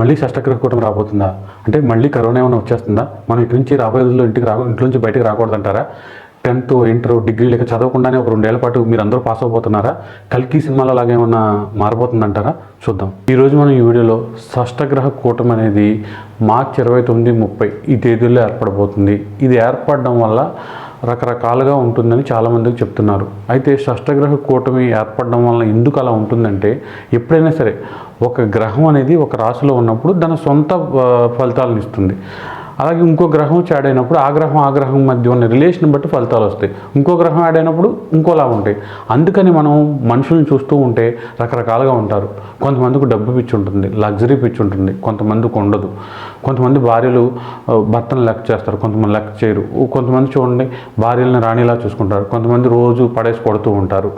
మళ్ళీ షష్టగ్రహ కూటమి రాబోతుందా? అంటే మళ్ళీ కరోనా ఏమైనా వచ్చేస్తుందా? మనం ఇక్కడి నుంచి రాబోయే రోజుల్లో ఇంటికి రా ఇంట్లో నుంచి బయటకు రాకూడదంటారా టెన్త్ ఇంటర్ డిగ్రీ లేక చదవకుండానే ఒక రెండేళ్ళ పాటు మీరు అందరూ పాస్ అవబోతున్నారా కల్కి సినిమాలో లాగా ఏమన్నా మారబోతుందంటారా చూద్దాం. ఈరోజు మనం ఈ వీడియోలో షష్టగ్రహ కూటమి అనేది మార్చి ఇరవై తొమ్మిది ముప్పై ఈ తేదీల్లో ఏర్పడబోతుంది. ఇది ఏర్పడడం వల్ల రకరకాలుగా ఉంటుందని చాలామందికి చెప్తున్నారు. అయితే షష్టగ్రహ కూటమి ఏర్పడడం వలన ఎందుకు అలా ఉంటుందంటే ఎప్పుడైనా సరే ఒక గ్రహం అనేది ఒక రాశిలో ఉన్నప్పుడు దాని సొంత ఫలితాలను ఇస్తుంది. అలాగే ఇంకో గ్రహం యాడ్ అయినప్పుడు ఆ గ్రహం ఆ గ్రహం మధ్య ఉన్న రిలేషన్ బట్టి ఫలితాలు వస్తాయి. ఇంకో గ్రహం యాడ్ అయినప్పుడు ఇంకోలా ఉంటాయి. అందుకని మనం మనుషులను చూస్తూ ఉంటే రకరకాలుగా ఉంటారు. కొంతమందికి డబ్బు పిచ్చి ఉంటుంది లగ్జరీ పిచ్చి ఉంటుంది కొంతమందికి ఉండదు. కొంతమంది భార్యలు భర్తను లెక్క చేస్తారు కొంతమంది లెక్క చేయరు. కొంతమంది చూడండి భార్యలను రాణిలా చూసుకుంటారు. కొంతమంది రోజు పడేసి కొడుతూ ఉంటారు.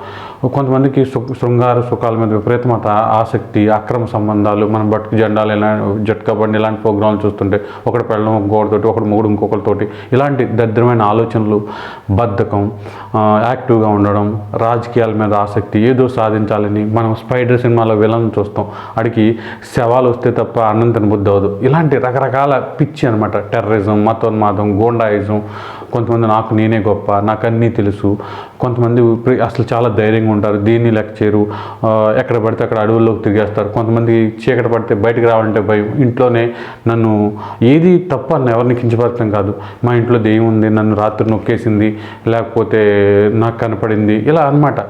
కొంతమందికి శృంగార సుఖాల మీద విపరీతమైన ఆసక్తి అక్రమ సంబంధాలు మన బట్టు జెండాలు ఇలా జట్కా బండి ఇలాంటి ప్రోగ్రాంలు చూస్తుంటే ఒకటి పెళ్ళం ఇంకొకటితోటి ఒకటి మూడు ఇంకొకరితోటి ఇలాంటి దరిద్రమైన ఆలోచనలు బద్ధకం యాక్టివ్గా ఉండడం రాజకీయాల మీద ఆసక్తి ఏదో సాధించాలని మనం స్పైడర్ సినిమాలో విలన్ చూస్తాం. అడిగి శవాలు వస్తే తప్ప అన్నం తినబుద్ధి అవ్వదు. ఇలాంటి రకరకాల పిచ్చి అనమాట టెర్రరిజం మతోన్మాదం గోండాయిజం. కొంతమంది నాకు నేనే గొప్ప నాకు అన్నీ తెలుసు. కొంతమంది అసలు చాలా ధైర్యంగా ఉంటారు. దీన్ని లెక్క చేయరు. ఎక్కడ పడితే అక్కడ అడవుల్లోకి తిరిగేస్తారు. కొంతమంది చీకటి పడితే బయటకు రావాలంటే భయం. ఇంట్లోనే నన్ను ఏది తప్ప అని ఎవరిని కించపరచడం కాదు. మా ఇంట్లో దెయ్యం ఉంది నన్ను రాత్రి నొక్కేసింది లేకపోతే నాకు కనపడింది ఇలా అనమాట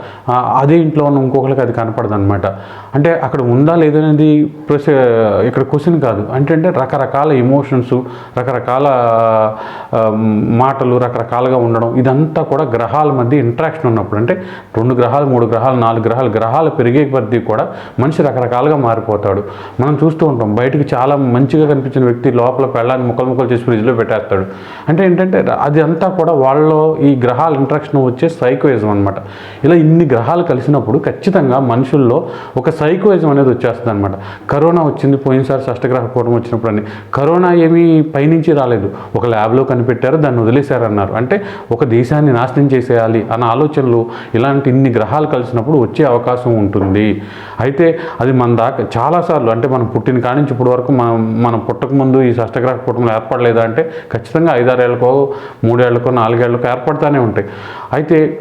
అదే ఇంట్లో ఉన్న ఇంకొకరికి అది కనపడదు అనమాట అంటే అక్కడ ఉందా లేదనేది ప్రశ్న ఇక్కడ క్వశ్చన్ కాదు. అంటే అంటే రకరకాల ఎమోషన్స్ రకరకాల మాటలు రకరకాలుగా ఉండడం ఇదంతా కూడా గ్రహాల మధ్య ఇంట్రాక్షన్ ఉన్నప్పుడు. అంటే రెండు గ్రహాలు మూడు గ్రహాలు నాలుగు గ్రహాలు గ్రహాలు పెరిగే కొద్దీ కూడా మనిషి రకరకాలుగా మారిపోతాడు. మనం చూస్తూ ఉంటాం బయటికి చాలా మంచిగా కనిపించిన వ్యక్తి లోపల పెళ్ళాన్ని ముక్కలు ముక్కలు చేసి ఫ్రిడ్జ్లో పెట్టేస్తాడు. అంటే ఏంటంటే అది అంతా కూడా వాళ్ళలో ఈ గ్రహాల ఇంట్రాక్షన్ వచ్చే సైకోయిజం అనమాట ఇలా ఇన్ని గ్రహాలు కలిసినప్పుడు ఖచ్చితంగా మనుషుల్లో ఒక సైకోయిజం అనేది వచ్చేస్తుంది అనమాట కరోనా వచ్చింది పోయినసారి షష్టగ్రహ పూర్వం వచ్చినప్పుడు అని కరోనా ఏమీ పైనుంచి రాలేదు. ఒక ల్యాబ్లో కనిపెట్టారు దాన్ని వదిలేశారన్నారు. అంటే ఒక దేశాన్ని నాశనం చేసేయాలి అన్న ఆలోచనలు ఇలాంటి ఇన్ని గ్రహాలు కలిసినప్పుడు వచ్చే అవకాశం ఉంటుంది. అయితే అది మన దాకా చాలాసార్లు అంటే మనం పుట్టిన కాడి నుంచి ఇప్పటి వరకు మనం మనం పుట్టక ముందు ఈ షష్టగ్రహ కుటుంబం ఏర్పడలేదా అంటే ఖచ్చితంగా ఐదారేళ్ళకో మూడేళ్ళకో నాలుగేళ్ళకో ఏర్పడతానే ఉంటాయి. అయితే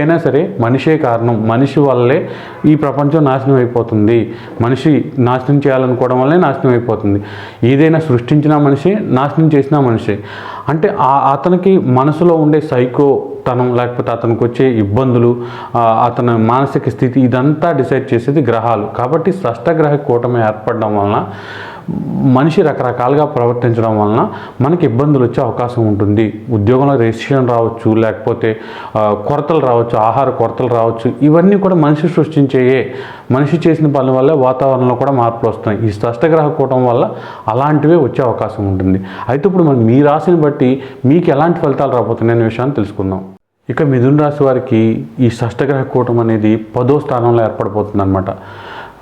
సరే మనిషే కారణం. మనిషి వల్లే ఈ ప్రపంచం నాశనం అయిపోతుంది. మనిషి నాశనం చేయాలనుకోవడం వల్లే నాశనం అయిపోతుంది. ఏదైనా సృష్టించిన మనిషి నాశనం చేసిన మనిషి. అంటే అతనికి మనసులో ఉండే సైకో తనం లేకపోతే అతనికి వచ్చే ఇబ్బందులు అతని మానసిక స్థితి ఇదంతా డిసైడ్ చేసేది గ్రహాలు. కాబట్టి షష్టగ్రహ కూటమి ఏర్పడడం వలన మనిషి రకరకాలుగా ప్రవర్తించడం వలన మనకి ఇబ్బందులు వచ్చే అవకాశం ఉంటుంది. ఉద్యోగంలో రెసిషన్ రావచ్చు లేకపోతే కొరతలు రావచ్చు ఆహార కొరతలు రావచ్చు ఇవన్నీ కూడా మనిషి సృష్టించేయే మనిషి చేసిన పనుల వల్ల వాతావరణంలో కూడా మార్పులు వస్తున్నాయి. ఈ స్పష్టగ్రహ కూటం వల్ల అలాంటివే వచ్చే అవకాశం ఉంటుంది. అయితే ఇప్పుడు మనం మీ రాశిని బట్టి మీకు ఎలాంటి ఫలితాలు రాబోతున్నాయి అనే విషయాన్ని తెలుసుకుందాం. ఇక మిథున రాశి వారికి ఈ షష్టగ్రహ కూటం అనేది పదో స్థానంలో ఏర్పడిపోతుంది అనమాట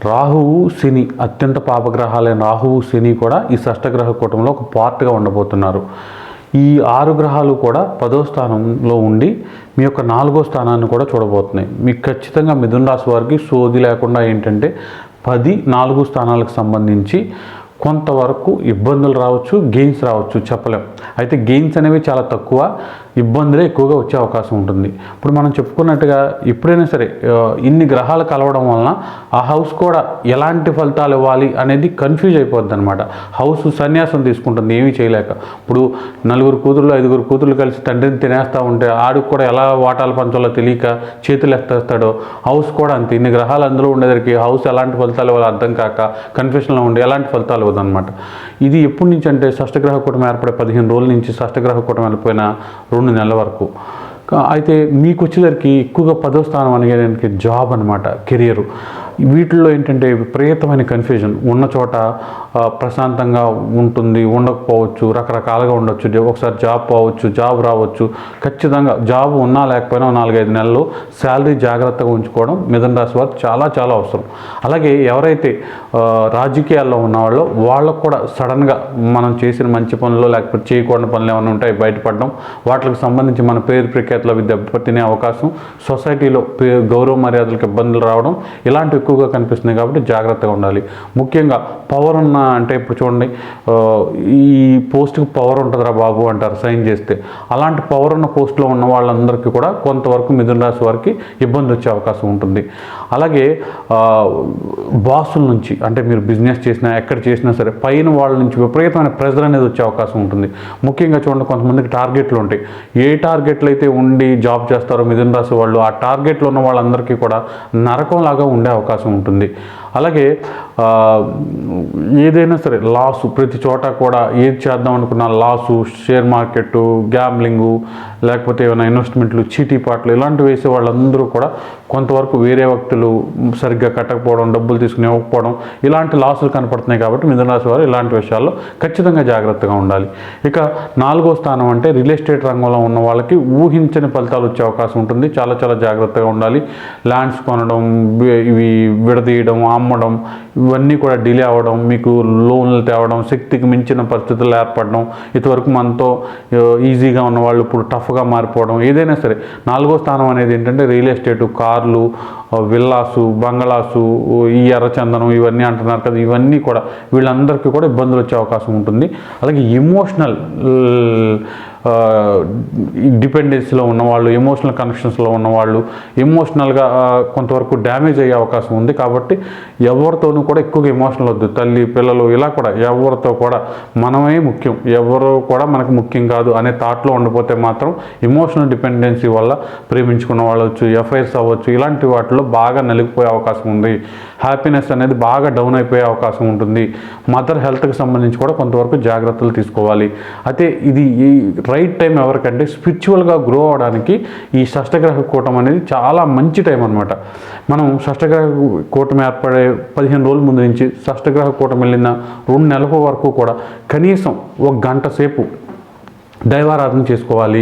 రాహువు శని అత్యంత పాపగ్రహాలైన రాహువు శని కూడా ఈ షష్టగ్రహ కూటంలో ఒక పార్ట్గా ఉండబోతున్నారు. ఈ ఆరు గ్రహాలు కూడా పదో స్థానంలో ఉండి మీ యొక్క నాలుగో స్థానాన్ని కూడా చూడబోతున్నాయి. మీకు ఖచ్చితంగా మిథున రాశి వారికి సోది లేకుండా ఏంటంటే పది నాలుగు స్థానాలకు సంబంధించి కొంతవరకు ఇబ్బందులు రావచ్చు గెయిన్స్ రావచ్చు చెప్పలేం. అయితే గెయిన్స్ అనేవి చాలా తక్కువ. ఇబ్బందులే ఎక్కువగా వచ్చే అవకాశం ఉంటుంది. ఇప్పుడు మనం చెప్పుకున్నట్టుగా ఎప్పుడైనా సరే ఇన్ని గ్రహాలు కలవడం వలన ఆ హౌస్ కూడా ఎలాంటి ఫలితాలు ఇవ్వాలి అనేది కన్ఫ్యూజ్ అయిపోద్ది అనమాట హౌస్ సన్యాసం తీసుకుంటుంది ఏమీ చేయలేక. ఇప్పుడు నలుగురు కూతురు ఐదుగురు కూతురు కలిసి తండ్రిని తినేస్తూ ఉంటే ఆడికి కూడా ఎలా వాటాలు పంచాలో తెలియక చేతులు ఎత్తేస్తాడో హౌస్ కూడా అంతే. ఇన్ని గ్రహాలు అందులో ఉండేదరికి హౌస్ ఎలాంటి ఫలితాలు ఇవ్వాలి అర్థం కాక కన్ఫ్యూషన్లో ఉండి ఎలాంటి ఫలితాలు ఇవ్వదన్నమాట. ఇది ఎప్పటి నుంచి అంటే షష్టగ్రహ కూటమి ఏర్పడే పదిహేను రోజుల నుంచి షష్టగ్రహ కూటమి వెళ్ళిపోయిన రెండు నెలల వరకు. అయితే మీకు వచ్చేసరికి ఎక్కువగా పదో స్థానం అనేది జాబ్ అనమాట కెరియర్. వీటిల్లో ఏంటంటే విపరీతమైన కన్ఫ్యూజన్ ఉన్న చోట ప్రశాంతంగా ఉంటుంది ఉండకపోవచ్చు రకరకాలుగా ఉండొచ్చు. ఒకసారి జాబ్ పోవచ్చు జాబ్ రావచ్చు. ఖచ్చితంగా జాబ్ ఉన్నా లేకపోయినా నాలుగైదు నెలలు శాలరీ జాగ్రత్తగా ఉంచుకోవడం మిథున రాశి వారు చాలా చాలా అవసరం. అలాగే ఎవరైతే రాజకీయాల్లో ఉన్నవాళ్ళో వాళ్ళకు కూడా సడన్గా మనం చేసిన మంచి పనులు లేకపోతే చేయకూడని పనులు ఏమైనా ఉంటాయి బయటపడడం వాటికి సంబంధించి మన పేరు ప్రఖ్యాతులు అవి దెబ్బతినే అవకాశం సొసైటీలో గౌరవ మర్యాదలకు ఇబ్బందులు రావడం ఇలాంటివి ఎక్కువగా కనిపిస్తుంది కాబట్టి జాగ్రత్తగా ఉండాలి. ముఖ్యంగా పవర్ ఉన్న అంటే ఇప్పుడు చూడండి ఈ పోస్ట్కి పవర్ ఉంటుందిరా బాబు అంటారు సైన్ చేస్తే. అలాంటి పవర్ ఉన్న పోస్ట్లో ఉన్న వాళ్ళందరికీ కూడా కొంతవరకు మిథున రాశి వారికి ఇబ్బంది వచ్చే అవకాశం ఉంటుంది. అలాగే బాసుల నుంచి అంటే మీరు బిజినెస్ చేసినా ఎక్కడ చేసినా సరే పైన వాళ్ళ నుంచి విపరీతమైన ప్రెజర్ అనేది వచ్చే అవకాశం ఉంటుంది. ముఖ్యంగా చూడండి కొంతమందికి టార్గెట్లు ఉంటాయి. ఏ టార్గెట్లు అయితే ఉండి జాబ్ చేస్తారో మిథున రాశి వాళ్ళు ఆ టార్గెట్లో ఉన్న వాళ్ళందరికీ కూడా నరకంలాగా ఉండే అవకాశం ఉంటుంది. అలాగే ఏదైనా సరే లాసు ప్రతి చోట కూడా ఏది చేద్దాం అనుకున్న లాసు షేర్ మార్కెట్ గ్యామ్లింగు లేకపోతే ఏమైనా ఇన్వెస్ట్మెంట్లు చీటీ పాటలు ఇలాంటివి వేసే వాళ్ళందరూ కూడా కొంతవరకు వేరే వ్యక్తులు సరిగ్గా కట్టకపోవడం డబ్బులు తీసుకుని ఇవ్వకపోవడం ఇలాంటి లాసులు కనపడుతున్నాయి కాబట్టి మిథునరాశి వారు ఇలాంటి విషయాల్లో ఖచ్చితంగా జాగ్రత్తగా ఉండాలి. ఇక నాలుగో స్థానం అంటే రియల్ ఎస్టేట్ రంగంలో ఉన్న వాళ్ళకి ఊహించని ఫలితాలు వచ్చే అవకాశం ఉంటుంది. చాలా చాలా జాగ్రత్తగా ఉండాలి. ల్యాండ్స్ కొనడం ఇవి విడదీయడం అమ్మడం ఇవన్నీ కూడా డిలే అవ్వడం మీకు లోన్లు తేవడం శక్తికి మించిన పరిస్థితులు ఏర్పడడం ఇంతవరకు మనతో ఈజీగా ఉన్న వాళ్ళు ఇప్పుడు టఫ్గా మారిపోవడం ఏదైనా సరే. నాలుగో స్థానం అనేది ఏంటంటే రియల్ ఎస్టేటు కార్లు విల్లాసు బంగళాసు ఈ ఎర్రచందనం ఇవన్నీ అంటున్నారు కదా ఇవన్నీ కూడా వీళ్ళందరికీ కూడా ఇబ్బందులు వచ్చే అవకాశం ఉంటుంది. అలాగే ఎమోషనల్ డిపెండెన్సీలో ఉన్నవాళ్ళు ఎమోషనల్ కనెక్షన్స్లో ఉన్నవాళ్ళు ఎమోషనల్గా కొంతవరకు డ్యామేజ్ అయ్యే అవకాశం ఉంది కాబట్టి ఎవరితోనూ కూడా ఎక్కువగా ఎమోషనల్ వద్దు. తల్లి పిల్లలు ఇలా కూడా ఎవరితో కూడా మనమే ముఖ్యం. ఎవరు కూడా మనకు ముఖ్యం కాదు అనే థాట్లో ఉండిపోతే మాత్రం ఎమోషనల్ డిపెండెన్సీ వల్ల ప్రేమించుకున్న వాళ్ళు అవ్వచ్చు ఎఫ్ఐఆర్స్ అవ్వచ్చు ఇలాంటి వాటిలో బాగా నలిగిపోయే అవకాశం ఉంది. హ్యాపీనెస్ అనేది బాగా డౌన్ అయిపోయే అవకాశం ఉంటుంది. మదర్ హెల్త్కి సంబంధించి కూడా కొంతవరకు జాగ్రత్తలు తీసుకోవాలి. అయితే ఇది ఈ రైట్ టైం ఎవరికంటే స్పిరిచువల్గా గ్రో అవడానికి ఈ షష్టగ్రహ కూటం అనేది చాలా మంచి టైం అనమాట మనం షష్టగ్రహ కూటమి ఏర్పడే పదిహేను రోజుల ముందు నుంచి షష్టగ్రహ కూటమి వెళ్ళిన రెండు నెలల వరకు కూడా కనీసం ఒక గంట సేపు దైవారాధన చేసుకోవాలి.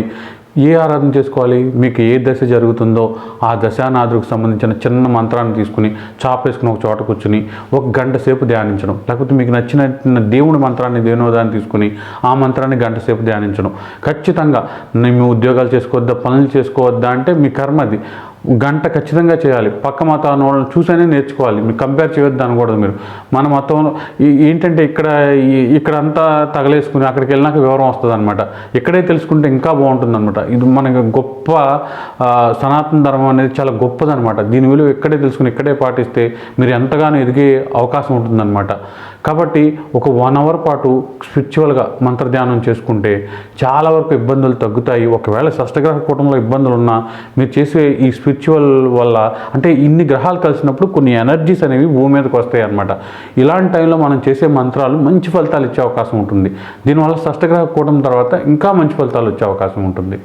ఏ ఆరాధన చేసుకోవాలి? మీకు ఏ దశ జరుగుతుందో ఆ దశానాథుడికి సంబంధించిన చిన్న మంత్రాన్ని తీసుకుని చాపేసుకుని ఒక చోట కూర్చుని ఒక గంట సేపు ధ్యానించడం. లేకపోతే మీకు నచ్చిన దేవుడి మంత్రాన్ని దేనోదాన్ని తీసుకుని ఆ మంత్రాన్ని గంట సేపు ధ్యానించడం. ఖచ్చితంగా మేము ఉద్యోగాలు చేసుకోవద్దా పనులు చేసుకోవద్దా అంటే మీ కర్మ అది. గంట ఖచ్చితంగా చేయాలి. పక్క మతాన్ని వాళ్ళని చూసైనా నేర్చుకోవాలి. మీరు కంపేర్ చేయొద్దు అనకూడదు మీరు. మన మతంలో ఈ- ఏంటంటే ఇక్కడ ఇక్కడంతా ఇక్కడ అంతా తగలేసుకుని అక్కడికి వెళ్ళినాక వివరం వస్తుంది అనమాట ఇక్కడే తెలుసుకుంటే ఇంకా బాగుంటుంది అనమాట ఇది మనకి గొప్ప సనాతన ధర్మం అనేది చాలా గొప్పదనమాట దీని విలువ ఇక్కడే తెలుసుకుని ఇక్కడే పాటిస్తే మీరు ఎంతగానో ఎదిగే అవకాశం ఉంటుందన్నమాట. కాబట్టి ఒక వన్ అవర్ పాటు స్పిరిచువల్గా మంత్రధ్యానం చేసుకుంటే చాలా వరకు ఇబ్బందులు తగ్గుతాయి. ఒకవేళ షష్టగ్రహ కూటంలో ఇబ్బందులు ఉన్నా మీరు చేసే ఈ స్పిరిచువల్ వల్ల అంటే ఇన్ని గ్రహాలు కలిసినప్పుడు కొన్ని ఎనర్జీస్ అనేవి భూమి మీదకి వస్తాయి అన్నమాట. ఇలాంటి టైంలో మనం చేసే మంత్రాలు మంచి ఫలితాలు ఇచ్చే అవకాశం ఉంటుంది. దీనివల్ల షష్టగ్రహ కూటం తర్వాత ఇంకా మంచి ఫలితాలు వచ్చే అవకాశం ఉంటుంది.